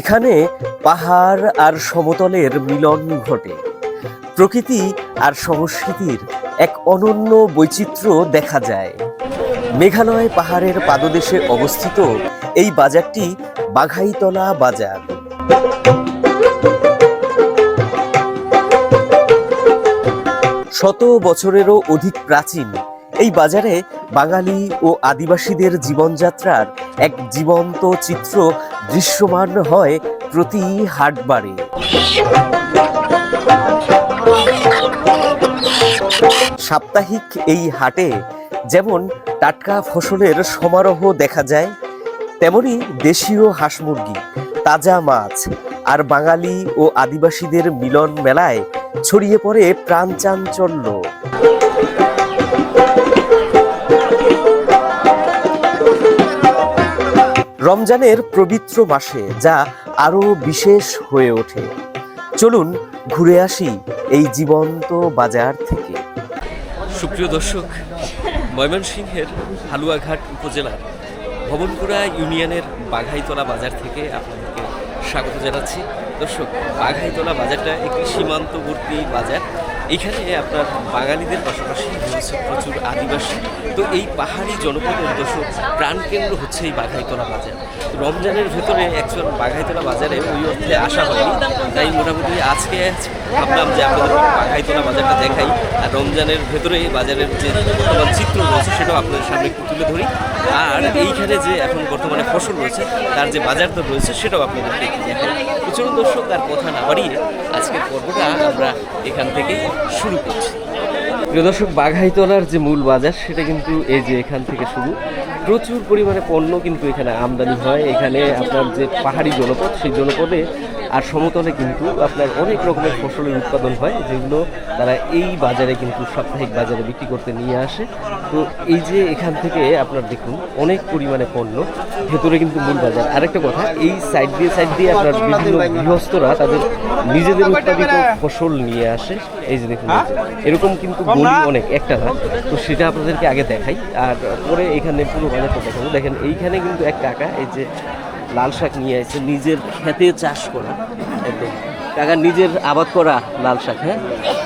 এখানে পাহাড় আর সমতলের মিলন ঘটে। প্রকৃতি আর সংস্কৃতির এক অনন্য বৈচিত্র্য দেখা যায়। মেঘালয় পাহাড়ের পাদদেশে অবস্থিত এই বাজারটি বাঘাইতলা বাজার। শত বছরেরও অধিক প্রাচীন এই বাজারে বাঙালি ও আদিবাসীদের জীবনযাত্রার এক জীবন্ত চিত্র দৃশ্যমান হয় প্রতি হাটবারে। সাপ্তাহিক এই হাটে যেমন টাটকা ফসলের সমারোহ দেখা যায়, তেমনি দেশীয় হাঁস মুরগি, তাজা মাছ আর বাঙালি ও আদিবাসীদের মিলন মেলায় ছড়িয়ে পড়ে প্রাণ চাঞ্চল্য রমজানের পবিত্র মাসে যা আরও বিশেষ হয়ে ওঠে। চলুন ঘুরে আসি এই জীবন্ত বাজার থেকে। সুপ্রিয় দর্শক, ময়মনসিংহের হালুয়াঘাট উপজেলার ভবনপুরা ইউনিয়নের বাঘাইতলা বাজার থেকে আপনাদেরকে স্বাগত জানাচ্ছি। দর্শক, বাঘাইতলা বাজারটা একটি সীমান্তবর্তী বাজার। এখানে আপনার বাঙালিদের পাশাপাশি রয়েছে প্রচুর আদিবাসী। তো এই পাহাড়ি জনপদের দর্শক প্রাণকেন্দ্র হচ্ছে এই বাঘাইতলা বাজার। রমজানের ভেতরে একজন বাঘাইতলা বাজারে ওই অর্থে আসা হয়নি। তাই মোটামুটি আজকে ভাবলাম যে আপনাদের বাঘাইতলা বাজারটা দেখাই। আর রমজানের ভেতরে বাজারের যে বর্তমান চিত্র রয়েছে, সেটাও আপনাদের সামনে একটু তুলে ধরি। আর এইখানে যে এখন বর্তমানে ফসল রয়েছে, তার যে বাজার দর রয়েছে, সেটাও আপনাদেরকে একটু দেখাই। প্রচুর দর্শক তার কথা না বাড়িয়ে আজকের পর্বটা আমরা এখান থেকে শুরু করছি। প্রিয় দর্শক, বাঘাইতলার যে মূল বাজার, সেটা কিন্তু এই যে এখান থেকে শুরু। প্রচুর পরিমাণে পণ্য কিন্তু এখানে আমদানি হয়। এখানে আপনার যে পাহাড়ি জনপদ, সেই জনপদে আর সমতলে কিন্তু আপনার অনেক রকমের ফসলের উৎপাদন হয়, যেগুলো তারা এই বাজারে কিন্তু সাপ্তাহিক বাজারে বিক্রি করতে নিয়ে আসে। তো এই যে এখান থেকে আপনার দেখুন, অনেক পরিমাণে পণ্য, ভেতরে কিন্তু মূল বাজার। আরেকটা কথা, এই সাইড দিয়ে সাইড দিয়ে আপনার বিভিন্ন গৃহস্থরা তাদের নিজেদের উৎপাদিত ফসল নিয়ে আসে। এই যে দেখুন এরকম কিন্তু অনেক, একটা না তো সেটা আপনাদেরকে আগে দেখাই। আর পরে এখানে পুরো বাজারটা দেখাবো। দেখেন, এইখানে কিন্তু এক কাকা, এই যে লাল শাক নিয়ে আসছে নিজের খেতে চাষ করা। একদম। কাকা, নিজের আবাদ করা লাল শাক হ্যাঁ?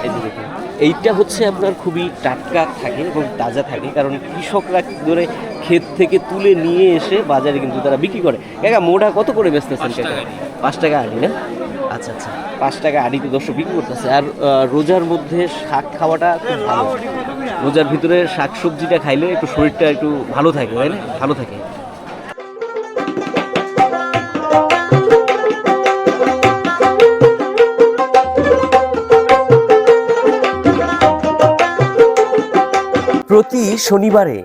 এই যে দেখুন। এইটা হচ্ছে আপনার খুবই টাটকা থাকে এবং তাজা থাকে কারণ কৃষকরা ধরে ক্ষেত থেকে তুলে নিয়ে এসে বাজারে কিন্তু তারা বিক্রি করে। কাকা মোটা কত করে বেচতেছেন কাকা? পাঁচ টাকা আড়ি না? আচ্ছা আচ্ছা। পাঁচ টাকা আড়িতে দর্শক বিক্রি করতেছে। আর রোজার মধ্যে শাক খাওয়াটা খুব ভালো। রোজার ভিতরে শাক সবজিটা খাইলে একটু শরীরটা একটু ভালো থাকে তাই না? ভালো থাকে। প্রতি শনিবারে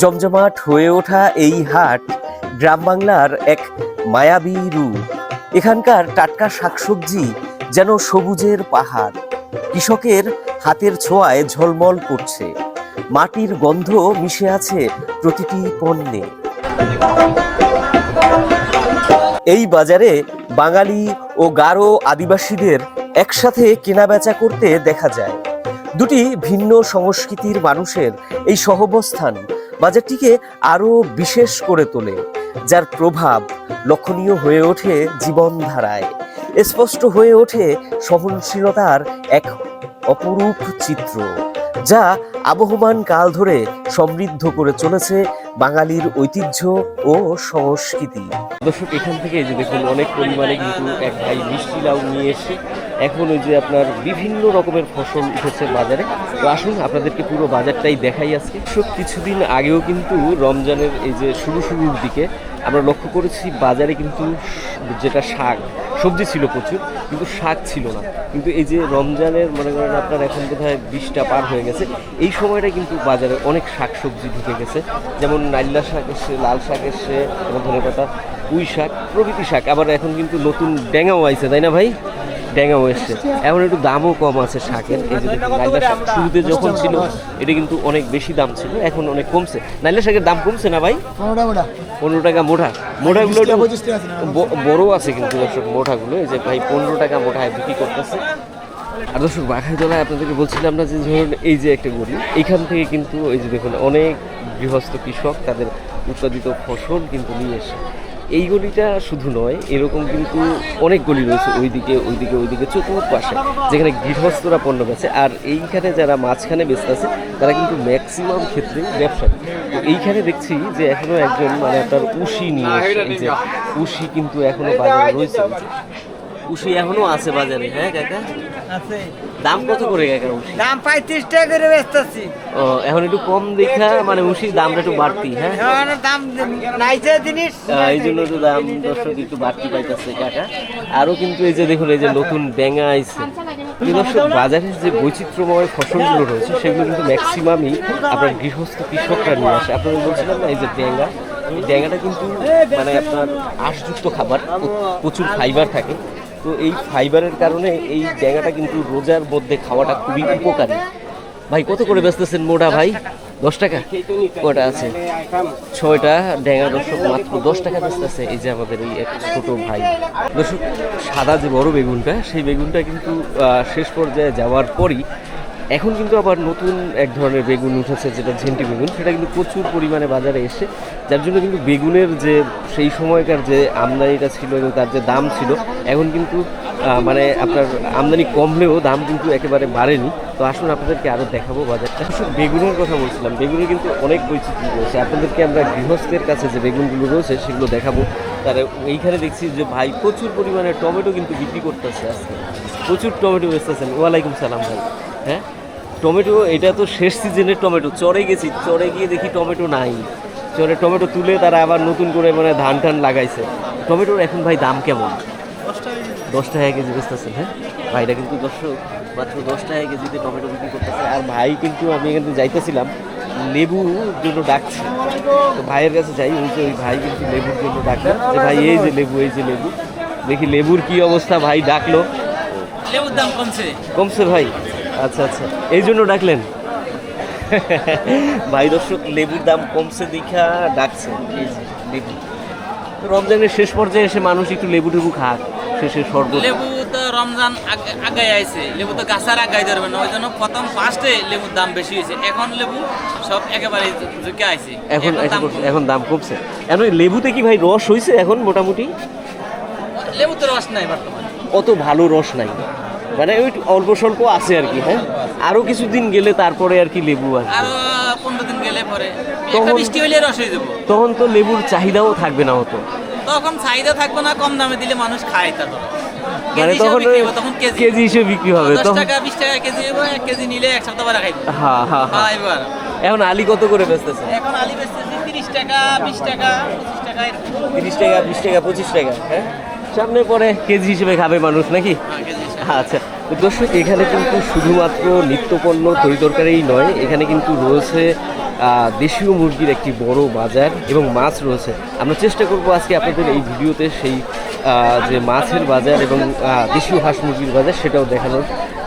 জমজমাট হয়ে ওঠা এই হাট গ্রাম বাংলার এক মায়াবী রূপ। এখানকার টাটকা শাকসবজি যেন সবুজের পাহাড়। কৃষকের হাতের ছোঁয়ায় ঝলমল করছে। মাটির গন্ধ মিশে আছে প্রতিটি পণ্যে। এই বাজারে বাঙালি ও গারো আদিবাসীদের একসাথে কেনাবেচা করতে দেখা যায়। দুটি ভিন্ন সংস্কৃতির মানুষের এই সহবস্থান বাজারটিকে আরও বিশেষ করে তোলে, যার প্রভাব লক্ষণীয় হয়ে ওঠে জীবনধারায়। স্পষ্ট হয়ে ওঠে সহনশীলতার এক অপরূপ চিত্র, যা আবহমান কাল ধরে সমৃদ্ধ করে চলেছে বাঙালির ঐতিহ্য ও সংস্কৃতি। দর্শক, এখান থেকে যে দেখুন, অনেক পরিমাণে কিন্তু এক ভাই মিষ্টি লাউ নিয়ে এসে এখন ওই যে আপনার বিভিন্ন রকমের ফসল উঠেছে বাজারে। তো আসুন, আপনাদেরকে পুরো বাজারটাই দেখাই আজকে। সব কিছুদিন আগেও কিন্তু রমজানের এই যে শুরু শুরুর দিকে আমরা লক্ষ্য করেছি, বাজারে কিন্তু যেটা শাক, সবজি ছিল প্রচুর, কিন্তু শাক ছিল না। কিন্তু এই যে রমজানের মনে করেন আপনার এখন বোধহয় বিশটা পার হয়ে গেছে। এই সময়টা কিন্তু বাজারে অনেক শাক সবজি ঢুকে গেছে। যেমন নাইল্লা শাক এসছে, লাল শাক এসছে, এবং ধনে পাতা পুঁই শাক, প্রভৃতি শাক। আবার এখন কিন্তু নতুন ড্যাঙাও আইছে, তাই না ভাই? ড্যাঙাও এসছে। এখন একটু দামও কম আছে শাকের। এই যে নাইলা শাক শুরুতে যখন ছিল এটা কিন্তু অনেক বেশি দাম ছিল এখন অনেক কমছে। নাইলা শাকের দাম কমছে না ভাই? মোটা। পনেরো টাকা মোটা। মোটাগুলো বড় আছে কিন্তু দর্শক মোটাগুলো। এই যে ভাই পনেরো টাকা মোটায় বিক্রি করতেছে। আর দর্শক বাঘাইতলায় আপনাদেরকে বলছিলাম না যে ধরুন এই যে একটা গলি এখান থেকে কিন্তু এই যে দেখুন অনেক গৃহস্থ কৃষক তাদের উৎপাদিত ফসল কিন্তু নিয়ে এসে এই গলিটা শুধু নয়, এরকম কিন্তু অনেক গলি রয়েছে ওইদিকে ওইদিকে ওইদিকে চতুর্পাশে, যেখানে গৃহস্থরা পণ্য বেছে আর এইখানে যারা মাঝখানে ব্যস্ত আছে, তারা কিন্তু ম্যাক্সিমাম ক্ষেত্রে ব্যবসা তো এইখানে দেখছি যে এখনও একজন মানে আপনার উশি নিয়ে এই উশি কিন্তু এখনও বাজারে রয়েছে। উশি এখনও আছে বাজারে হ্যাঁ কাকা? আছে। দাম কত করে কাকা উশি দাম পঁয়ত্রিশ টাকা করে বেচতেছি। ও এখন একটু কম দেখা মানে উশির দামটা একটু বাড়তি হ্যাঁ? এখন দাম নাইছে জিনিস। এই জন্য তো দাম দর্শক একটু বাড়তি পাইতেছে কাকা। আরও কিন্তু এই যে দেখুন এই যে নতুন ব্যাঙা আইছে। দর্শক বাজারের যে বৈচিত্র্যময় ফসলগুলো রয়েছে সেগুলো কিন্তু ম্যাক্সিমামই আপনার গৃহস্থ কৃষকরা নিয়ে আসে। আপনাদের বলছিলাম না এই যে ব্যাঙা এই ব্যাঙাটা কিন্তু মানে আপনার আশযুক্ত খাবার প্রচুর ফাইবার থাকে। তো এই ফাইবারের কারণে এই ড্যাঙাটা কিন্তু রোজার মধ্যে খাওয়াটা খুবই উপকারী। ভাই, কত করে বেচতেছেন মোটা ভাই? দশ টাকা? কটা আছে। ছয়টা ড্যাঙা দর্শক মাত্র দশ টাকা বেচতেছে। এই যে আমাদের এই এক ছোট ভাই। দর্শক, সাদা যে বড় বেগুনটা, সেই বেগুনটা কিন্তু শেষ পর্যায়ে যাওয়ার পরই এখন কিন্তু আবার নতুন এক ধরনের বেগুন উঠেছে, যেটা ঝেন্টি বেগুন। সেটা কিন্তু প্রচুর পরিমাণে বাজারে এসে, যার জন্য কিন্তু বেগুনের যে সেই সময়কার যে আমদানিটা ছিল এবং তার যে দাম ছিল, এখন কিন্তু মানে আপনার আমদানি কমলেও দাম কিন্তু একেবারে বাড়েনি। তো আসুন আপনাদেরকে আরও দেখাবো বাজারটা। আসলে বেগুনের কথা বলছিলাম। বেগুনের কিন্তু অনেক বৈচিত্র্য রয়েছে। আপনাদেরকে আমরা গৃহস্থের কাছে যে বেগুনগুলো রয়েছে, সেগুলো দেখাবো। তারা এইখানে দেখছি যে ভাই প্রচুর পরিমাণে টমেটো কিন্তু বিক্রি করতেছে আজকে। প্রচুর টমেটো বেচতেছেন। ওয়ালাইকুম সালাম ভাই। হ্যাঁ? টমেটো এটা তো শেষ সিজনের টমেটো। চরে গেছি চরে গিয়ে দেখি টমেটো নাই। চরে টমেটো তুলে তারা আবার নতুন করে মানে ধান টান লাগাইছে। টমেটোর এখন ভাই দাম কেমন? দশ টাকা কেজি বেচতেছেন হ্যাঁ? ভাইটা কিন্তু দর্শক মাত্র দশ টাকা কেজিতে টমেটো বিক্রি করতেছে। আর ভাই কিন্তু আমি কিন্তু যাইতেছিলাম লেবুর জন্য ডাকছে। তো ভাইয়ের কাছে যাই ওই যে ওই ভাই কিন্তু লেবুর জন্য ডাকলো। যে ভাই এই যে লেবু এই যে লেবু। দেখি লেবুর কি অবস্থা ভাই ডাকলো। লেবুর দাম কমছে। কমছে ভাই। আচ্ছা আচ্ছা। এই জন্য ডাকলেন? ভাই দর্শক লেবুর দাম কমছে দেখা ডাকছে। লেবু। তো রমজানের শেষ পর্যায়ে এসে মানুষ একটু লেবু টেবু খাক শেষে শরবত লেবু তো রমজান আগে- আগায় আইছে। লেবু তো গাছার আগায় ধরবে না ওই জন্য প্রথম ফার্স্টে লেবুর দাম বেশি হয়েছে। এখন লেবু সব একেবারে ঝুঁকে আইছে। এখন। এখন দাম কমছে এখন লেবুতে কি ভাই রস হয়েছে এখন মোটামুটি? লেবু তো রস নাই বর্তমানে। অত ভালো রস নাই। মানে ওই অল্প স্বল্প আছে আর কি হ্যাঁ? আরও কিছুদিন গেলে তারপরে আর কি লেবু আরও পনেরো দিন গেলে পরে। তখন- বৃষ্টি হইলে রস হয়ে যাব। তখন তো লেবুর চাহিদাও থাকবে না অত। তখন চাহিদা থাকবে না কম দামে দিলে মানুষ খায় তা মানে কেজি হিসেবে তখন বিক্রি ওই হবে, তখন কেজি। কেজি হিসেবে বিক্রি হবে দশ টাকা বিশ টাকা কেজি এক কেজি নিলে এক সপ্তাহ পরে খাইবে। হ্যাঁ হ্যাঁ হ্যাঁ হ্যাঁ এখন আলি কত করে বেচতেছে? এখন আলি বেচতেছে তিরিশ টাকা বিশ টাকা পঁচিশ টাকা তিরিশ টাকা বিশ টাকা পঁচিশ টাকা হ্যাঁ? সামনে পরে কেজি হিসেবে খাবে মানুষ নাকি? হ্যাঁ। আচ্ছা। তো দর্শক, এখানে কিন্তু শুধুমাত্র নিত্যপণ্য তরি তরকারিই নয়, এখানে কিন্তু রয়েছে দেশীয় মুরগির একটি বড় বাজার এবং মাছ রয়েছে। আমরা চেষ্টা করব আজকে আপনাদের এই ভিডিওতে সেই যে মাছের বাজার এবং দেশীয় হাঁস মুরগির বাজার সেটাও দেখানোর।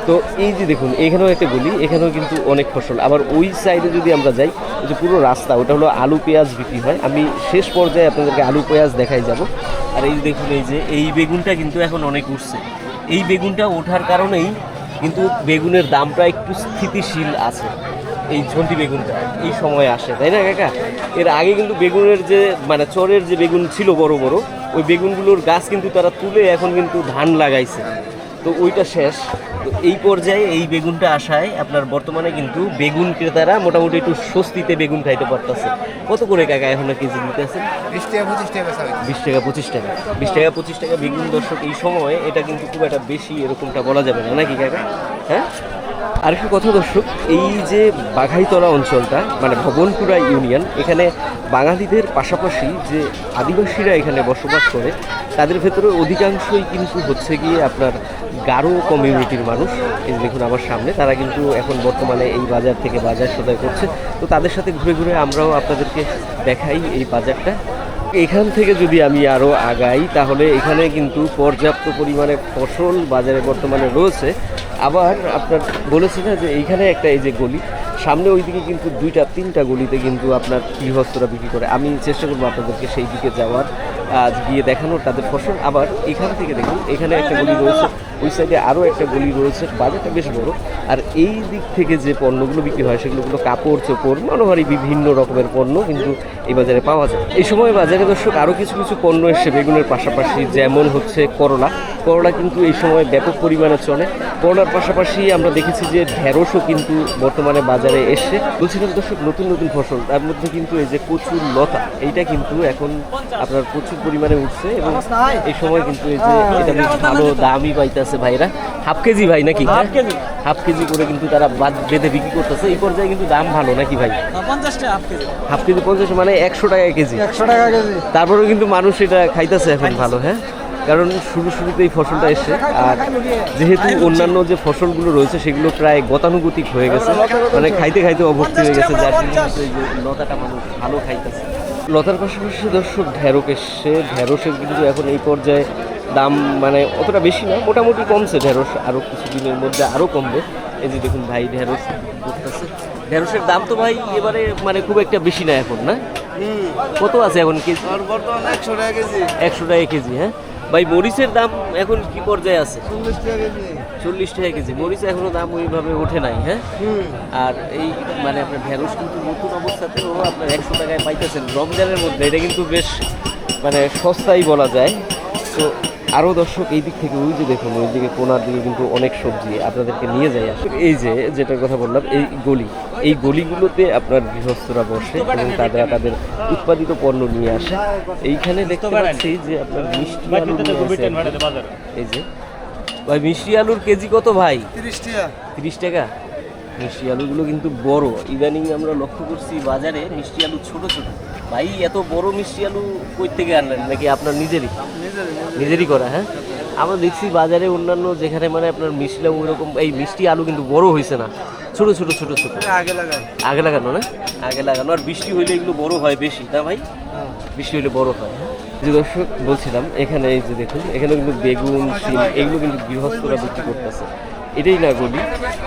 তো এই যে দেখুন, এখানেও একটা গলি, এখানেও কিন্তু অনেক ফসল। আবার ওই সাইডে যদি আমরা যাই যে পুরো রাস্তা, ওটা হলো আলু পেঁয়াজ বিক্রি হয়। আমি শেষ পর্যায়ে আপনাদেরকে আলু পেঁয়াজ দেখাই যাব। আর এই দেখুন, এই যে, এই বেগুনটা কিন্তু এখন অনেক উঠছে। এই বেগুনটা ওঠার কারণেই কিন্তু বেগুনের দামটা একটু স্থিতিশীল আছে, এই ঝন্টি বেগুনটা এই সময় আসে, তাই না কাকা? এর আগে কিন্তু বেগুনের যে মানে চরের যে বেগুন ছিল বড় বড়, ওই বেগুনগুলোর গাছ কিন্তু তারা তুলে এখন কিন্তু ধান লাগাইছে। তো ওইটা শেষ। তো এই পর্যায়ে এই বেগুনটা আসায় আপনার বর্তমানে কিন্তু বেগুন ক্রেতারা মোটামুটি একটু স্বস্তিতে বেগুন খাইতে পারতেছে। কত করে কাকা এখন কেজি দিতেছে বিশ টাকা পঁচিশ টাকা বিশ টাকা পঁচিশ টাকা। বিশ টাকা পঁচিশ টাকা বেগুন দর্শক এই সময় এটা কিন্তু খুব একটা বেশি এরকমটা বলা যাবে না। নাকি কাকা? হ্যাঁ? আরেকটি কথা দর্শক, এই যে বাঘাইতলা অঞ্চলটা মানে ভবনপুরা ইউনিয়ন, এখানে বাঙালিদের পাশাপাশি যে আদিবাসীরা এখানে বসবাস করে, তাদের ভেতরে অধিকাংশই কিন্তু হচ্ছে গিয়ে আপনার গারো কমিউনিটির মানুষ। এই দেখুন আমার সামনে, তারা কিন্তু এখন বর্তমানে এই বাজার থেকে বাজার সদাই করছে। তো তাদের সাথে ঘুরে ঘুরে আমরাও আপনাদেরকে দেখাই এই বাজারটা। এখান থেকে যদি আমি আরও আগাই, তাহলে এখানে কিন্তু পর্যাপ্ত পরিমাণে ফসল বাজারে বর্তমানে রয়েছে। আবার আপনার বলেছি না যে এইখানে একটা এই যে গলি, সামনে ওইদিকে কিন্তু দুইটা, তিনটা গলিতে কিন্তু আপনার গৃহস্থরা বিক্রি করে। আমি চেষ্টা করব আপনাদেরকে সেই দিকে যাওয়ার। আজ গিয়ে দেখানোর তাদের ফসল। আবার এখান থেকে দেখুন, এখানে একটা গলি রয়েছে, ওই সাইডে আরও একটা গলি রয়েছে, বাজারটা বেশ বড়। আর এই দিক থেকে যে পণ্যগুলো বিক্রি হয়, সেগুলো হলো কাপড়, চোপড়, মনোহারি বিভিন্ন রকমের পণ্য কিন্তু এই বাজারে পাওয়া যায়। এই সময় বাজারে দর্শক আরও কিছু কিছু পণ্য এসে বেগুনের পাশাপাশি যেমন হচ্ছে করলা। করলা কিন্তু এই সময় ব্যাপক পরিমাণে চলে। করলার পাশাপাশি আমরা দেখেছি যে ঢেঁড়সও কিন্তু বর্তমানে বাজারে এসছে। বলছিলাম দর্শক, নতুন নতুন ফসল, তার মধ্যে কিন্তু এই যে কচুর লতা, এইটা কিন্তু এখন আপনার প্রচুর পরিমাণে উঠছে এবং এই সময় কিন্তু এই যে এটা বেশ ভালো দামই পাইতেছে ভাইরা। হাফ কেজি ভাই নাকি? Half KG. হাফ কেজি করে কিন্তু তারা বাদ বেঁধে বিক্রি করতেছে। এই পর্যায়ে কিন্তু দাম ভালো নাকি ভাই? Half KG. পঞ্চাশ মানে একশো টাকা কেজি। একশো টাকা কেজি। তারপরেও কিন্তু মানুষ এটা খাইতেছে এখন ভালো হ্যাঁ? কারণ শুরু শুরুতে এই ফসলটা এসে আর যেহেতু অন্যান্য যে ফসলগুলো রয়েছে সেগুলো প্রায় গতানুগতিক হয়ে গেছে। মানে খাইতে খাইতে অভক্তি হয়ে গেছে। যার জন্য কিন্তু এই যে লতাটা মানুষ ভালো খাইতেছে। লতার পাশাপাশি দর্শক ঢেঁড়ক এসছে। ঢেঁড়সের কিন্তু এখন এই পর্যায়ে দাম মানে অতটা বেশি না মোটামুটি কমছে। ঢেঁড়স আরও কিছুদিনের মধ্যে আরও কমবে। এই যে দেখুন ভাই ঢেঁড়স করতেছে ঢেঁড়সের দাম তো ভাই এবারে মানে খুব একটা বেশি না এখন না? কত আছে এখন কেজি? বর্তমানে একশো টাকা কেজি। একশো টাকা কেজি হ্যাঁ? ভাই মরিচের দাম এখন কি পর্যায়ে আছে? চল্লিশ টাকা কেজি। মরিচ এখনও দাম ওইভাবে ওঠে নাই হ্যাঁ? আর এই মানে আপনার ঢেঁড়স কিন্তু নতুন অবস্থাতেও আপনার একশো টাকায় পাইতেছেন। রমজানের মধ্যে এটা কিন্তু বেশ মানে সস্তাই বলা যায়। তো আরও দর্শক এই দিক থেকে ওই যে দেখুন ওই দিকে কোনার দিকে কিন্তু অনেক সবজি আপনাদেরকে নিয়ে যায় আসলে এই যে যেটার কথা বললাম এই গলি এই গলিগুলোতে আপনার গৃহস্থরা বসে এবং তারা তাদের উৎপাদিত পণ্য নিয়ে আসে। এইখানে দেখতে পাচ্ছি যে আপনার মিষ্টি। এই যে ভাই মিষ্টি আলুর কেজি কত ভাই? তিরিশ টাকা। তিরিশ টাকা? মিষ্টি আলুগুলো কিন্তু বড়। ইদানিং আমরা লক্ষ্য করছি বাজারে মিষ্টি আলু ছোট ছোট। ভাই এত বড় মিষ্টি আলু কই থেকে আনলেন? নাকি আপনার নিজেরই? নিজেরই করা হ্যাঁ? আমরা দেখছি বাজারে অন্যান্য যেখানে মানে আপনার মিষ্টি আলু ওইরকম এই মিষ্টি আলু কিন্তু বড় হয়েছে না। ছোট ছোট ছোট ছোট। আগে লাগাই। আগে লাগানো না? আগে লাগানো। আর বৃষ্টি হইলে এগুলো বড় হয় বেশি না ভাই? বৃষ্টি হইলে বড় হয় হ্যাঁ? যে দর্শক, বলছিলাম, এখানে এই যে দেখুন এখানে কিন্তু বেগুন, শিম, এগুলো কিন্তু গৃহস্থরা বিক্রি করতেছে। এটাই না গলি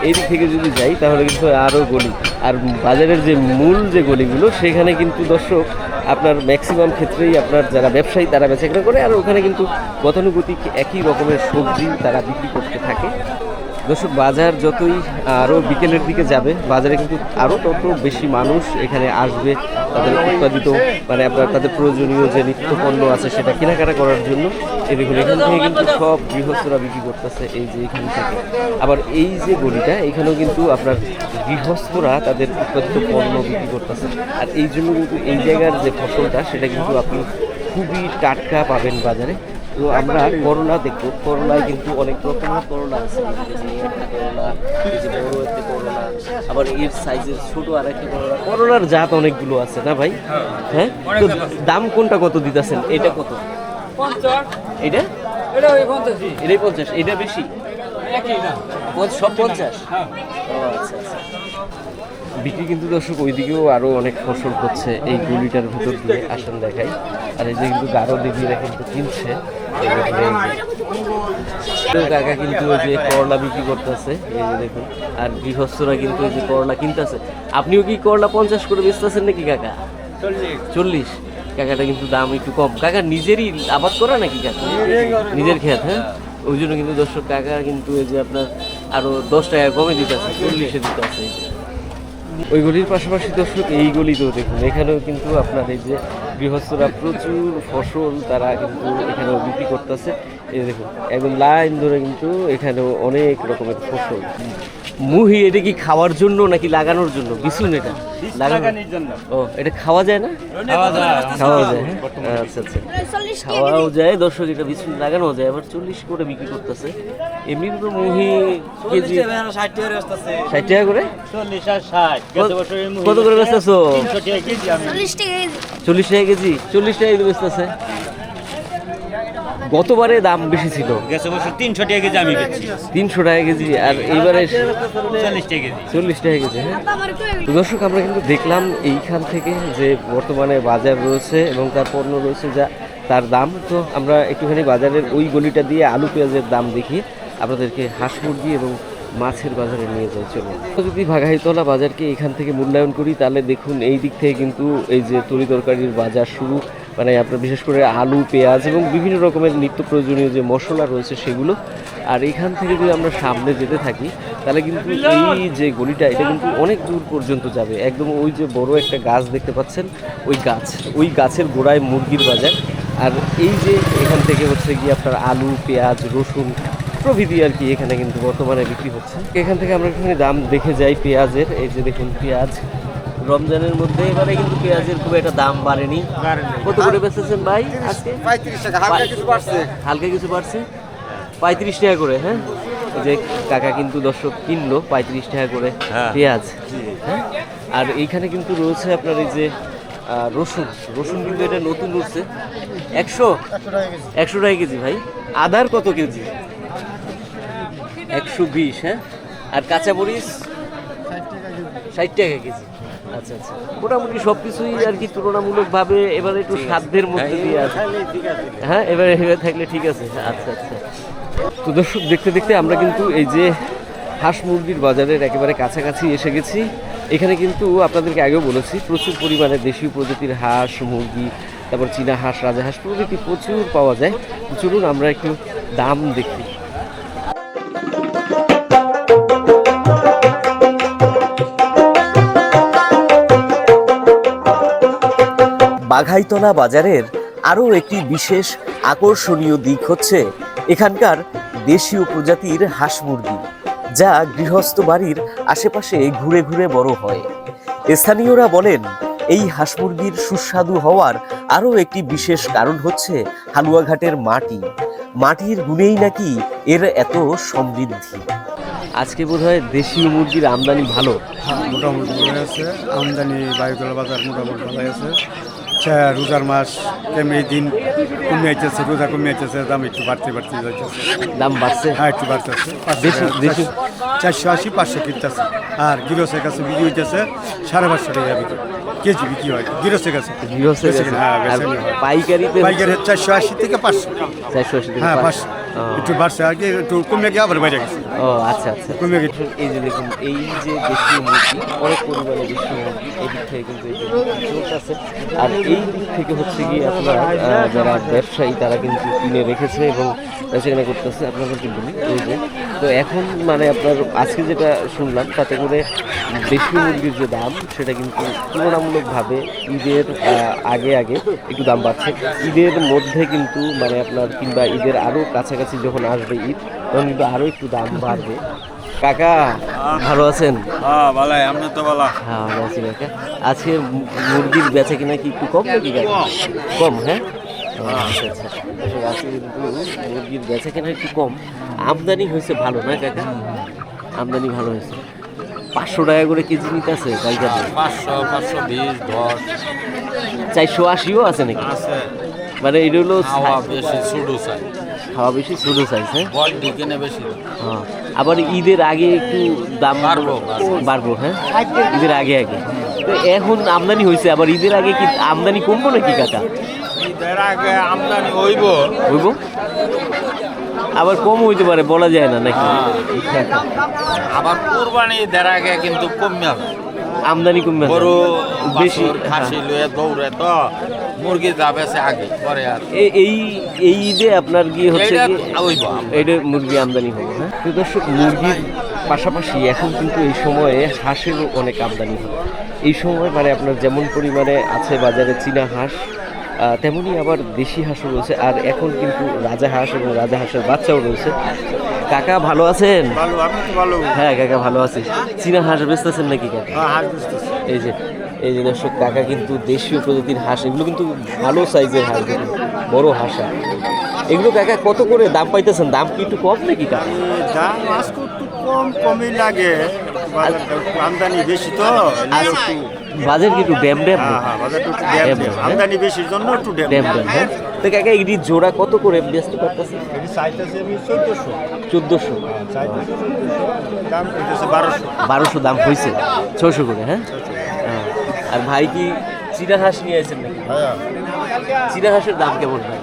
এই দিক থেকে যদি যাই, তাহলে কিন্তু আরও গলি। আর বাজারের যে মূল যে গলিগুলো, সেখানে কিন্তু দর্শক, আপনার ম্যাক্সিমাম ক্ষেত্রেই আপনার যারা ব্যবসায়ী, তারা বেচাকেনা করে, আর ওখানে কিন্তু গতানুগতিক একই রকমের সবজি তারা বিক্রি করতে থাকে। দর্শক, বাজার যতই আরও বিকেলের দিকে যাবে, বাজারে কিন্তু আরও তত বেশি মানুষ এখানে আসবে তাদের উৎপাদিত মানে আপনার তাদের প্রয়োজনীয় যে নিত্য পণ্য আছে সেটা কেনাকাটা করার জন্য। এই দেখুন এখান থেকে কিন্তু সব গৃহস্থরা বিক্রি করতেছে এই যে এখান থেকে। আবার এই যে গলিটা, এখানেও কিন্তু আপনার গৃহস্থরা তাদের উৎপাদিত পণ্য বিক্রি করতেছে। আর এই জন্য কিন্তু এই জায়গার যে ফসলটা, সেটা কিন্তু আপনি খুবই টাটকা পাবেন বাজারে। তো আমরা করলা দেখব। করলায় কিন্তু অনেক রকমের করলা আছে। যে বড় একটা করলা আবার এর সাইজের ছোট আর একটা করলা করলার জাত অনেকগুলো আছে না ভাই? হ্যাঁ? তো দাম কোনটা কত দিতেছেন? এটা কত? এটা? এটা এটাই পঞ্চাশ। এটা বেশি? সব পঞ্চাশ? আচ্ছা আচ্ছা। বিক্রি কিন্তু দর্শক ওইদিকেও আরও অনেক ফসল হচ্ছে। এই গুলিটার ভিতর দিয়ে আসেন দেখাই। আর এই যে কিন্তু গারো দিদিরা কিন্তু কিনছে। কাকা কিন্তু ওই যে করলা বিক্রি করতেছে, এই যে দেখুন। আর গৃহস্থরা কিন্তু ওই যে করলা কিনতেছে। আপনিও কি করলা পঞ্চাশ করে বেচতেছেন নাকি কাকা? চল্লিশ। কাকাটা কিন্তু দাম একটু কম। কাকা নিজেরই আবাদ করা নাকি কাকা? নিজের ক্ষেত হ্যাঁ? ওই জন্য কিন্তু দর্শক কাকা কিন্তু এই যে আপনার আরও দশ টাকা কমে দিতেছে, চল্লিশে দিতেছে। ওই গলির পাশাপাশি দর্শক, এই গলিতেও দেখুন, এখানেও কিন্তু আপনার এই যে গৃহস্থরা প্রচুর ফসল তারা কিন্তু এখানেও বিক্রি করতেছে। এই দেখুন, একদম লাইন ধরে কিন্তু এখানেও অনেক রকমের ফসল। মুহি এটা কি খাওয়ার জন্য নাকি লাগানোর জন্য? বিছুন এটা। লাগানোর জন্য। ও এটা খাওয়া যায় না? খাওয়া যায়। খাওয়া যায় হ্যাঁ? আচ্ছা আচ্ছা। খাওয়াও যায় দর্শক এটা বিছুন লাগানো যায় আবার চল্লিশ করে বিক্রি করতেছে। এমনি তো মুহি কেজি ষাট টাকা আসতেছে ষাট টাকা করে? কত করে বেচতেছো? চল্লিশ টাকা কেজি। চল্লিশ টাকা কেজি চল্লিশ টাকা কেজি বেচতেছে। গতবারে দাম বেশি ছিল। গেছে বছর তিনশো টাকা কেজি আমি বেচছি। তিনশো টাকা কেজি আর এইবারে চল্লিশ টাকা কেজি। চল্লিশ টাকা কেজি হ্যাঁ। দর্শক আমরা কিন্তু দেখলাম এইখান থেকে যে বর্তমানে বাজার রয়েছে এবং তার পণ্য রয়েছে যা তার দাম। তো আমরা একটুখানি বাজারের ওই গলিটা দিয়ে আলু পেঁয়াজের দাম দেখি। আপনাদেরকে হাঁস মুরগি এবং মাছের বাজারে নিয়ে যাই চলো যদি ভাগাইতলা বাজারকে এখান থেকে মূল্যায়ন করি তাহলে দেখুন এই দিক থেকে কিন্তু এই যে তরি তরকারির বাজার শুরু। মানে আপনার বিশেষ করে আলু, পেঁয়াজ এবং বিভিন্ন রকমের নিত্য প্রয়োজনীয় যে মশলা রয়েছে সেগুলো। আর এখান থেকে যদি আমরা সামনে যেতে থাকি, তাহলে কিন্তু এই যে গলিটা, এটা কিন্তু অনেক দূর পর্যন্ত যাবে। একদম ওই যে বড় একটা গাছ দেখতে পাচ্ছেন, ওই গাছ, ওই গাছের গোড়ায় মুরগির বাজার। আর এই যে এখান থেকে হচ্ছে গিয়ে আপনার আলু, পেঁয়াজ, রসুন প্রভৃতি আর কি এখানে কিন্তু বর্তমানে বিক্রি হচ্ছে। এখান থেকে আমরা একটুখানি দাম দেখে যাই পেঁয়াজের। এই যে দেখুন পেঁয়াজ। রমজানের মধ্যে এবারে কিন্তু পেঁয়াজের খুব একটা দাম বাড়েনি। কত করে বেচেছেন ভাই আজকে? পঁয়ত্রিশ টাকা হালকা কিছু বাড়ছে। হালকা কিছু বাড়ছে? পঁয়ত্রিশ টাকা করে হ্যাঁ? যে কাকা কিন্তু দর্শক কিনলো পঁয়ত্রিশ টাকা করে পেঁয়াজ। হ্যাঁ? আর এইখানে কিন্তু রয়েছে আপনার এই যে রসুন। রসুন কিন্তু এটা নতুন উঠছে। একশো? একশো টাকা কেজি। ভাই। আদার কত কেজি? একশো বিশ হ্যাঁ? আর কাঁচা মরিচ? ষাট টাকা কেজি। আচ্ছা আচ্ছা। মোটামুটি সব কিছুই আর কি তুলনামূলকভাবে এবারে একটু সাধ্যের মধ্যে দিয়ে আছে। হ্যাঁ এবারে এবার থাকলে ঠিক আছে। আচ্ছা আচ্ছা। তো দর্শক দেখতে দেখতে আমরা কিন্তু এই যে হাঁস মুরগির বাজারের একেবারে কাছাকাছি এসে গেছি। এখানে কিন্তু আপনাদেরকে আগেও বলেছি প্রচুর পরিমাণে দেশীয় প্রজাতির হাঁস মুরগি তারপর চীনা হাঁস রাজা হাঁস প্রভৃতি প্রচুর পাওয়া যায়। চলুন আমরা একটু দাম দেখি। বাঘাইতলা বাজারের আরও একটি বিশেষ আকর্ষণীয় দিক হচ্ছে এখানকার দেশীয় প্রজাতির হাঁস মুরগি যা গৃহস্থ বাড়ির আশেপাশে ঘুরে ঘুরে বড় হয়। স্থানীয়রা বলেন এই হাঁস মুরগির সুস্বাদু হওয়ার আরও একটি বিশেষ কারণ হচ্ছে হালুয়াঘাটের মাটি। মাটির গুণেই নাকি এর এত সমৃদ্ধি। আজকে বোধহয় দেশীয় মুরগির আমদানি ভালো। হ্যাঁ, মোটামুটি ভালো আছে। আমদানি বায়ুকলা বাজার মোটামুটি ভালো আছে। আচ্ছা, রোজার মাস কেমনি দিন কমে আইতেছে রোজা কমে আইতেছে দাম একটু বাড়তে বাড়তে যাইতেছে দাম বাড়ছে? হ্যাঁ একটু বাড়তেছে দেশি- দেশি- চারশো আশি পাঁচশো কিনতেছে। আর গিরসের কাছে বিক্রি হইতেছে সাড়ে পাঁচশো টাকা বিক্রি। কেজি বিক্রি হয় গিরসের কাছে। গৃহস্থের কাছে। কিনা, হ্যাঁ, আর কিনা। পাইকারিতে পাইকারি চারশো আশি থেকে পাঁচশো। চারশো আশি হ্যাঁ। পাঁচশো। একটু বাড়ছে আর কি একটু কমে গিয়ে আবার বাইরে গেছে। ও আচ্ছা আচ্ছা। এই যে দেখুন এই যে দেশীয় মুরগি অনেক পরিমাণে দেশীয় মুরগি এই দিক থেকে কিন্তু চলতেছে আর এই দিক থেকে হচ্ছে কি আপনার যারা ব্যবসায়ী তারা কিন্তু কিনে রেখেছে এবং সেখানে করতেছে। আপনাদেরকে বলি এই যে তো এখন মানে আপনার আজকে যেটা শুনলাম তাতে করে দেশীয় মুরগির যে দাম সেটা কিন্তু তুলনামূলকভাবে ঈদের আগে আগে একটু দাম বাড়ছে। ঈদের মধ্যে কিন্তু মানে আপনার কিংবা ঈদের আরও কাছাকাছি যখন আসবে ঈদ তখন কিন্তু আরও একটু দাম বাড়বে। কাকা ভালো আছেন? হ্যাঁ ভালাই আপনি তো ভালো। হ্যাঁ ভালো আছি কাকা। আজকে মুরগির বেচা কিনা কি একটু কম নাকি কম। হ্যাঁ? আচ্ছা আচ্ছা। আসলে আজকে কিন্তু মুরগির বেচা কেনা একটু কম। আমদানি হয়েছে ভালো না কাকা? আমদানি ভালো হয়েছে। পাঁচশো টাকা করে কেজি নিতে আছে পাইকারি পাঁচশো পাঁচশো বিশ দশ। চারশো আশিও আছে নাকি? মানে এটা হলো বেশি শুরু চাই খাওয়া বেশি? ছোটো সাইজ হ্যাঁ। বল ঢুকে নে বেশি। হ্যাঁ। আবার ঈদের আগে একটু দাম বাড়বো, বাড়বো। হ্যাঁ? ঈদের আগে আগে। তো এখন আমদানি হয়েছে আবার ঈদের আগে কি আমদানি কমবো নাকি কাকা? ঈদের আগে আমদানি হইব। হইব? আবার কম হইতে পারে বলা যায় না নাকি? আবার কোরবানি ঈদের আগে কিন্তু কমে হবে আমদানি কমবে গরু বেশি বেশি খাসি লুয়ে দৌড়ে তো মুরগি যাবে সে আগে পরে আর। এই এই ঈদে আপনার গিয়ে হচ্ছে কি? আমদানি। এটা মুরগি আমদানি হবে হ্যাঁ? তো দর্শক মুরগির পাশাপাশি এখন কিন্তু এই সময়ে হাঁসেরও অনেক আমদানি হয় এই সময় মানে আপনার যেমন পরিমাণে আছে বাজারে চীনা হাঁস তেমনি আবার দেশি হাঁসও রয়েছে আর এখন কিন্তু রাজা হাঁস এবং রাজা হাঁসের বাচ্চাও রয়েছে। কাকা ভালো আছেন? ভালো আপনি তো ভালো। হ্যাঁ কাকা ভালো আছি। চীনা হাঁস বেচতেছেন নাকি কাকা? হ্যাঁ এই যে এই যে দর্শক কাকা কিন্তু দেশীয় প্রজাতির হাঁস এগুলো কিন্তু ভালো সাইজের হাঁস বড় হাঁস। এগুলো কাকা কত করে দাম পাইতেছেন? দাম কি একটু কম নাকি কাকা? দাম আজকে একটু কম কমই লাগে। আমদানি বেশি তো আজ বাজার কি একটু ড্যাম ড্যাম? হ্যাঁ হ্যাঁ হ্যাঁ। আমদানি বেশির জন্য একটু ড্যাম ড্যাম হ্যাঁ। তো কাকা এটি জোড়া কত করে ব্যস্ত করতেছে চোদ্দশো। চোদ্দোশো। দাম বারোশো। বারোশো দাম হয়েছে ছশো করে হ্যাঁ। আর ভাই কি চীনা হাঁস নিয়ে আসেন নাকি? চীনা হাঁসের দাম কেমন ভাই?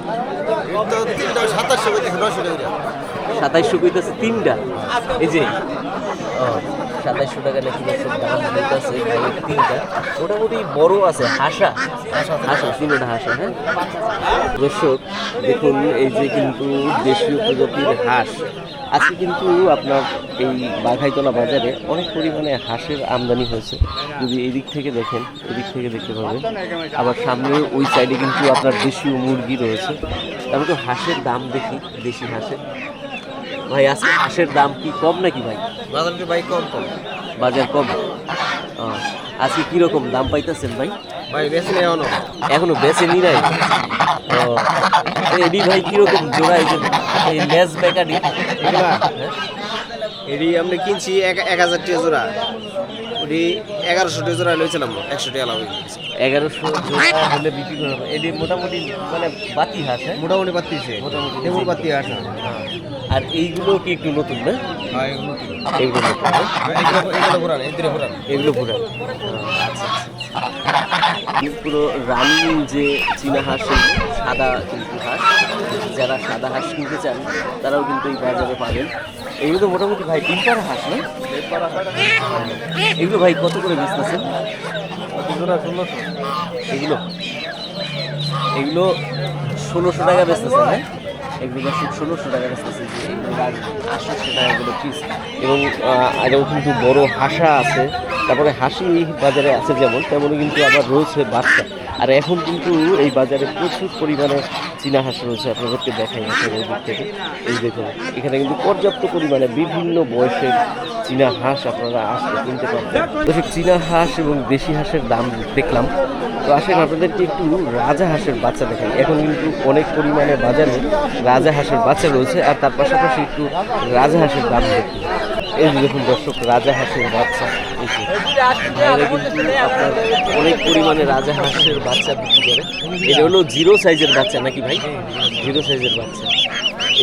সাতাইশশো কইতেছে তিনটা? এই যে সাতাইশশো টাকা দর্শক দাম ভাইয়ের তিনটা। মোটামুটি বড় আছে হাসা। হাসা তিনটা হাসা হ্যাঁ? দর্শক দেখুন এই যে কিন্তু দেশীয় প্রজাতির হাঁস আজকে কিন্তু আপনার এই বাঘাইতলা বাজারে অনেক পরিমাণে হাঁসের আমদানি হয়েছে। যদি এদিক থেকে দেখেন এদিক থেকে দেখতে পাবেন। আবার সামনে ওই সাইডে কিন্তু আপনার দেশীয় মুরগি রয়েছে। তারপর তো হাঁসের দাম দেখি দেশি হাঁসের। ভাই আজকে হাঁসের দাম কি কম নাকি ভাই? বাজারকে ভাই কম কম। বাজার কম। আজকে কীরকম দাম পাইতেছেন ভাই? ভাই বেশি নেই এখনও। এখনও বেচে নি নাই? ও এডি ভাই কীরকম জোড়া এই যে এই লেস বেকারি এটি আমরা কিনছি এক হাজার টাকা জোড়া। ওটি এগারোশো টাকা জোড়া লইছিলাম একশো টাকা লাভ এগারোশো জোড়া হলে বিক্রি করা এডি মোটামুটি মানে বাতি হাঁস হ্যাঁ? মোটামুটি পাত্তিছে মোটামুটি পাত্তি আসা আর এইগুলো কি একটু নতুন না? হ্যাঁ পুরা পুরো রানিং যে চীনা হাঁস সাদা কিন্তু হাঁস, যারা সাদা হাঁস কিনতে চান, তারাও কিন্তু এই বাজারে পাবেন। এগুলো তো মোটামুটি ভাই ডিম পাড়া হাঁস, না? এগুলো ভাই কত করে বেচতেছেন এগুলো এগুলো ষোলোশো টাকা বেচতেছেন হ্যাঁ? এগুলো দর্শক ষোলোশো টাকা এগুলো আর আটশোশো টাকা এগুলো পিস এবং আরও কিন্তু বড় হাসা আছে, তারপরে হাসি বাজারে আছে যেমন, তেমনই কিন্তু আবার রয়েছে বাচ্চা। আর এখন কিন্তু এই বাজারে প্রচুর পরিমাণে চীনা হাঁস রয়েছে। আপনাদেরকে দেখাই দিক থেকে। এই দেখুন, এখানে কিন্তু পর্যাপ্ত পরিমাণে বিভিন্ন বয়সের চীনা হাঁস আপনারা আসলে কিনতে পারবেন। চীনা হাঁস এবং দেশি হাঁসের দাম দেখলাম। তো আসেন, আপনাদেরকে একটু রাজা হাঁসের বাচ্চা দেখাই। এখন কিন্তু অনেক পরিমাণে বাজারে রাজা হাঁসের বাচ্চা রয়েছে, আর তার পাশাপাশি একটু রাজা হাঁসের দাম দেখি এই যে দেখুন দর্শক রাজা হাঁসের বাচ্চা। এই যে ভাইয়েরা কিন্তু আপনার অনেক পরিমাণে রাজা হাঁসের বাচ্চা বিক্রি করে। এটা হলো জিরো সাইজের বাচ্চা নাকি ভাই? জিরো সাইজের বাচ্চা।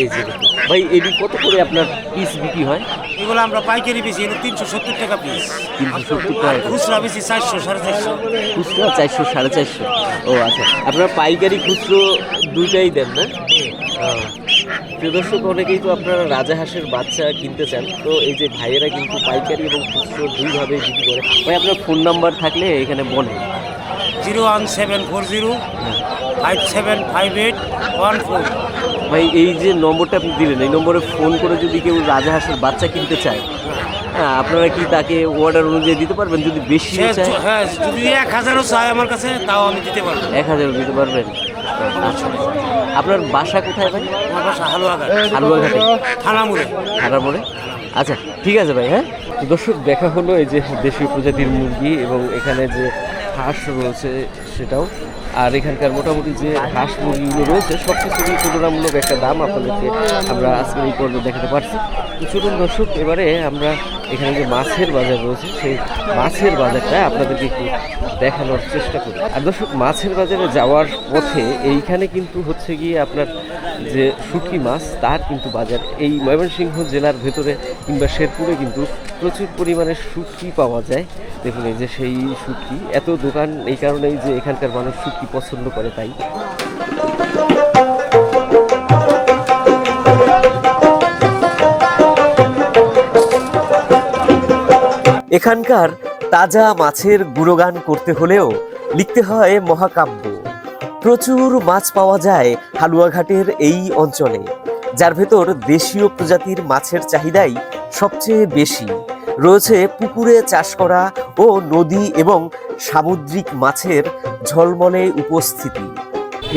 এই যে দেখুন। ভাই এটি কত করে আপনার পিস বিক্রি হয়? এগুলো আমরা পাইকারি বেশি এগুলো তিনশো সত্তর টাকা পিস তিনশো সত্তর টাকা খুচরা বেশি চারশো সাড়ে চারশো। খুচরো চারশো সাড়ে চারশো। ও আচ্ছা। আপনারা পাইকারি খুচরো দুইটাই দেন না। প্রিয় দর্শক অনেকেই তো আপনারা রাজাহাঁসের বাচ্চা কিনতে চান। তো এই যে ভাইয়েরা কিন্তু পাইকারি এবং খুচরো দুইভাবে বিক্রি করে। ভাই আপনার ফোন নাম্বার থাকলে এখানে বলেন। Zero one seven four zero five seven five eight one four. ভাই এই যে নম্বরটা আপনি দিলেন এই নম্বরে ফোন করে যদি কেউ রাজাহাঁসের বাচ্চা কিনতে চায় হ্যাঁ আপনারা কি তাকে অর্ডার অনুযায়ী দিতে পারবেন? যদি বেশি চায় হ্যাঁ যদি এক হাজারও চায় আমার কাছে তাও আমি দিতে পারব। এক হাজারও দিতে পারবেন। আপনার বাসা কোথায় ভাই? আমার বাসা হালুয়াঘাট। হালুয়াঘাটে। থানামুড়ে। থানামুড়ে? আচ্ছা ঠিক আছে ভাই হ্যাঁ? দর্শক দেখা হলো এই যে দেশীয় প্রজাতির মুরগি এবং এখানে যে হাঁস রয়েছে সেটাও। আর এখানকার মোটামুটি যে হাঁস মুরগিগুলো রয়েছে সব কিছুরই তুলনামূলক একটা দাম আপনাদেরকে আমরা আজকের এই পর্যন্ত দেখাতে পারছি। চলুন দর্শক, এবারে আমরা এখানে যে মাছের বাজার রয়েছে, সেই মাছের বাজারটা আপনাদেরকে একটু দেখানোর চেষ্টা করি। আর দর্শক, মাছের বাজারে যাওয়ার পথে এইখানে কিন্তু হচ্ছে গিয়ে আপনার যে শুটকি মাছ, তার কিন্তু বাজার এই ময়মনসিংহ জেলার ভেতরে কিংবা শেরপুরে কিন্তু প্রচুর পরিমাণে শুটকি পাওয়া যায়। দেখুন, এই যে সেই শুটকি, এত দোকান এই কারণেই যে এখানকার মানুষ শুটকি পছন্দ করে তাই? এখানকার তাজা মাছের গুণগান করতে হলেও লিখতে হয় মহাকাব্য। প্রচুর মাছ পাওয়া যায় হালুয়াঘাটের এই অঞ্চলে, যার ভেতর দেশীয় প্রজাতির মাছের চাহিদাই সবচেয়ে বেশি। রয়েছে পুকুরে চাষ করা ও নদী এবং সামুদ্রিক মাছের ঝলমলে উপস্থিতি।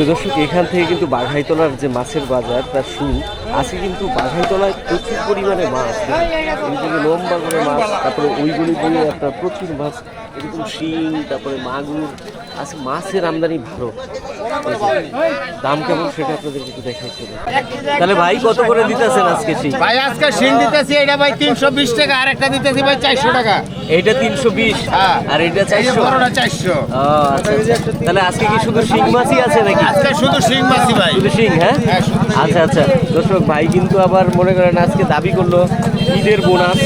দর্শক, এখান থেকে কিন্তু বাঘাইতলার যে মাছের বাজার, তার শুরু। আছে কিন্তু বাঘাইতলায় প্রচুর পরিমাণে মাছ। এদিকে লম্বা করে মাছ, তারপরে ওইগুলি দিয়ে আপনার প্রচুর মাছ, এরকম শিং, তারপরে মাগুর। আছে মাছের আমদানি ভালো। দাম কেমন সেটা আপনাদেরকে একটু দেখাই চলে তাহলে ভাই কত করে দিতেছেন আজকে শিং ভাই আজকে শিং দিতেছি এটা ভাই তিনশো বিশ টাকা আর একটা দিতেছি ভাই চারশো টাকা। এইটা তিনশো বিশ? হ্যাঁ। আর এটা চারশো? বড়টা চারশো। আচ্ছা আচ্ছা। তাহলে আজকে কি শুধু শিং মাছই আছে নাকি? আজকে শুধু শিং মাছি ভাই। শুধু সিং হ্যাঁ? হ্যাঁ, শিং। আচ্ছা আচ্ছা। দর্শক ভাই কিন্তু আবার মনে করেন আজকে দাবি করল ঈদের বোনাস।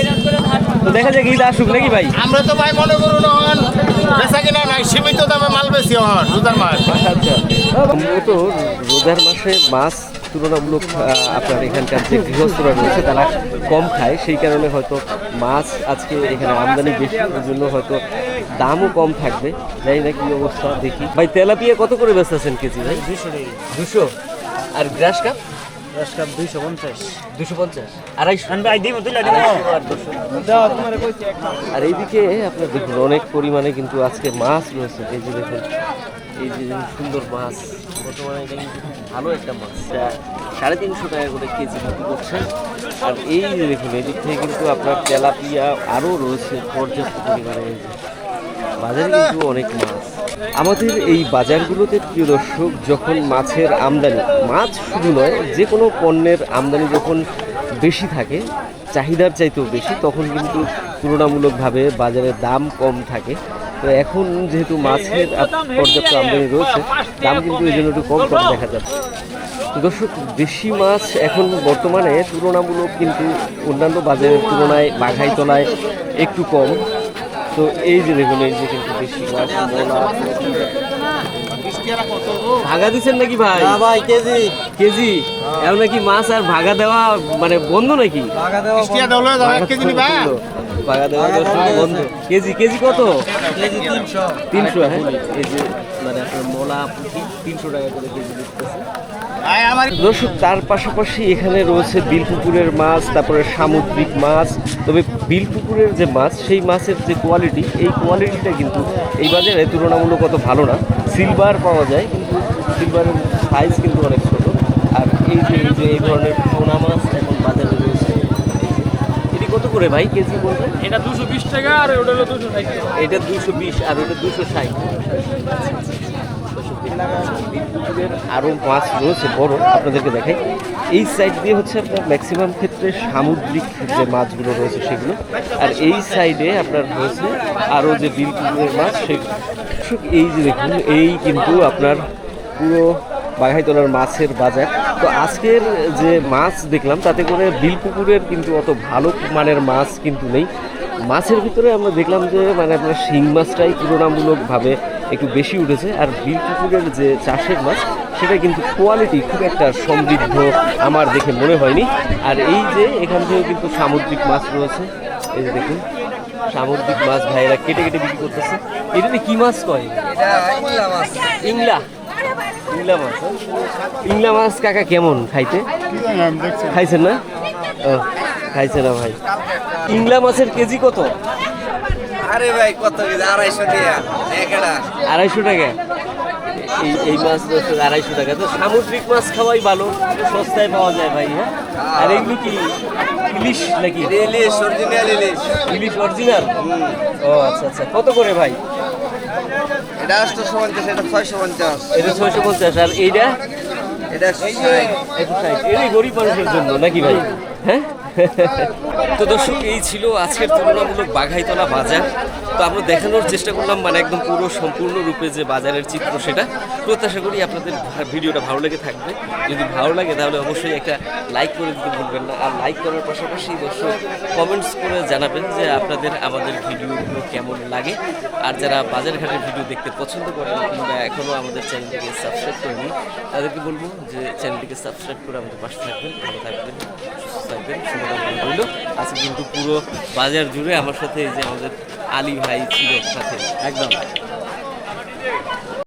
তো দেখা যাক ঈদ আসুক নাকি ভাই? আমরা তো ভাই মনে করুন হন বেচা কিনা নাই সীমিত দামে মাল বেশি হন দুধার মাছ আচ্ছা মূলত রোজার মাসে মাছ তুলনামূলক আপনার এখানকার যে গৃহস্থরা রয়েছে তারা কম খায়। সেই কারণে হয়তো মাছ আজকে এখানে আমদানি বেশি ওই জন্য হয়তো দামও কম থাকবে। জানি না কি অবস্থা দেখি। ভাই তেলাপিয়া কত করে ব্যস্ত আছেন কেজি ভাই? দুশো দুশো আর গ্রাস কাপ? দশ কাপ দুইশো পঞ্চাশ। দুশো আড়াইশো। আর এইদিকে আপনার দেখুন অনেক পরিমাণে কিন্তু আজকে মাছ রয়েছে। এই যে দেখুন এই যে সুন্দর মাছ। বর্তমানে এটা কিন্তু ভালো একটা মাছ। সাড়ে তিনশো টাকা করে কেজি বিক্রি করছে আর এই যে দেখুন এদিক থেকে কিন্তু আপনার তেলাপিয়া আরও রয়েছে পর্যাপ্ত পরিমাণে। বাজারে কিন্তু অনেক মাছ। আমাদের এই বাজারগুলোতে প্রিয় দর্শক, যখন মাছের আমদানি, মাছ শুধু নয় যে কোনো পণ্যের আমদানি যখন বেশি থাকে, চাহিদার চাইতেও বেশি, তখন কিন্তু তুলনামূলকভাবে বাজারে দাম কম থাকে। তো এখন যেহেতু মাছের পর্যাপ্ত আমদানি রয়েছে, দাম কিন্তু এই জন্য একটু কম কম দেখা যাচ্ছে। দর্শক, দেশি মাছ এখন বর্তমানে তুলনামূলক কিন্তু অন্যান্য বাজারের তুলনায় বাঘাইতলায় একটু কম। তো এই যে দেখুন এই যে কিন্তু দেশি মাছ ভাগা দিচ্ছেন নাকি ভাই? ভাই কেজি। কেজি? এখন নাকি মাছ আর ভাগা দেওয়া মানে বন্ধ নাকি? ভাগা দেওয়া। ভাগা দেওয়া বন্ধ। কেজি কেজি কত? কেজি তিনশো। তিনশো হ্যাঁ? এই যে মানে আপনার মোলা তিনশো টাকা করে কেজি দিতেছে দর্শক তার পাশাপাশি এখানে রয়েছে বিলপুকুরের মাছ তারপরে সামুদ্রিক মাছ। তবে বিলপুকুরের যে মাছ সেই মাছের যে কোয়ালিটি এই কোয়ালিটিটা কিন্তু এই বাজারে তুলনামূলক অত ভালো না। সিলভার পাওয়া যায় কিন্তু সিলভারের সাইজ কিন্তু অনেক ছোট। আর এই যে এই যে এই ধরনের পোনা মাছ এখন বাজারে রয়েছে। এটি কত করে ভাই কেজি বলবেন? এটা দুশো বিশ টাকা আর ওটা হলো দুশো ষাট এটা দুশো বিশ আর ওটা দুশো ষাট। আরও মাছ রয়েছে, বড়, আপনাদেরকে দেখাই। এই সাইড দিয়ে হচ্ছে আপনার ম্যাক্সিমাম ক্ষেত্রে সামুদ্রিক যে মাছগুলো রয়েছে সেগুলো। আর এই সাইডে আপনার রয়েছে আরও যে বিল মাছ সেগুলো এই যে দেখুন, এই কিন্তু আপনার পুরো বাঘাইতলার মাছের বাজার। তো আজকের যে মাছ দেখলাম, তাতে করে বিল পুকুরের কিন্তু অত ভালো মানের মাছ কিন্তু নেই। মাছের ভিতরে আমরা দেখলাম যে মানে আপনার শিং মাছটাই তুলনামূলকভাবে একটু বেশি উঠেছে। আর বিল পুকুরের যে চাষের মাছ সেটা কিন্তু কোয়ালিটি খুব একটা সমৃদ্ধ আমার দেখে মনে হয়নি। আর এই যে এখান থেকেও কিন্তু সামুদ্রিক মাছ রয়েছে। এই যে দেখুন সামুদ্রিক মাছ ভাইয়েরা কেটে কেটে বিক্রি করতেছে। এটা কি মাছ কয়? ইংলা ইংলা? মাছ হ্যাঁ? ইংলা মাছ কাকা কেমন খাইতে? খাইছেন না? খাইছে না ভাই। ইংলা মাছের কেজি কত? আরে ভাই কত আড়াইশো টাকা। আড়াইশো টাকা। এই এই মাছ আড়াইশো টাকা। তো সামুদ্রিক মাছ খাওয়াই ভালো সস্তায় পাওয়া যায় ভাই হ্যাঁ? আর এগুলো কি ইলিশ নাকি? ইলিশ অরিজিনাল ইলিশ। ইলিশ অরিজিনাল ও আচ্ছা আচ্ছা। কত করে ভাই? এটা আটশোশো পঞ্চাশ এটা ছয়শো পঞ্চাশ এটা ছয়শো পঞ্চাশ আর এইটা? এটা। একশো গরিব মানুষের জন্য নাকি ভাই? হ্যাঁ? তো দর্শক, এই ছিল আজকের তুলনামূলক বাঘাইতলা বাজার। তো আমরা দেখানোর চেষ্টা করলাম মানে একদম পুরো সম্পূর্ণ রূপে যে বাজারের চিত্র সেটা। প্রত্যাশা করি আপনাদের ভিডিওটা ভালো লেগে থাকবে। যদি ভালো লাগে তাহলে অবশ্যই একটা লাইক করে দিতে ভুলবেন না। আর লাইক করার পাশাপাশি দর্শক কমেন্টস করে জানাবেন যে আপনাদের আমাদের ভিডিওগুলো কেমন লাগে। আর যারা বাজার ঘাটের ভিডিও দেখতে পছন্দ করেন কিংবা এখনও আমাদের চ্যানেলটিকে সাবস্ক্রাইব করেনি তাদেরকে বলব যে চ্যানেলটিকে সাবস্ক্রাইব করে আমাদের পাশে থাকবেন। ভালো থাকবেন। থাকবেন শুভকামনা আজকে কিন্তু পুরো বাজার জুড়ে আমার সাথে এই যে আমাদের আলী ভাই ছিল সাথে, একদম।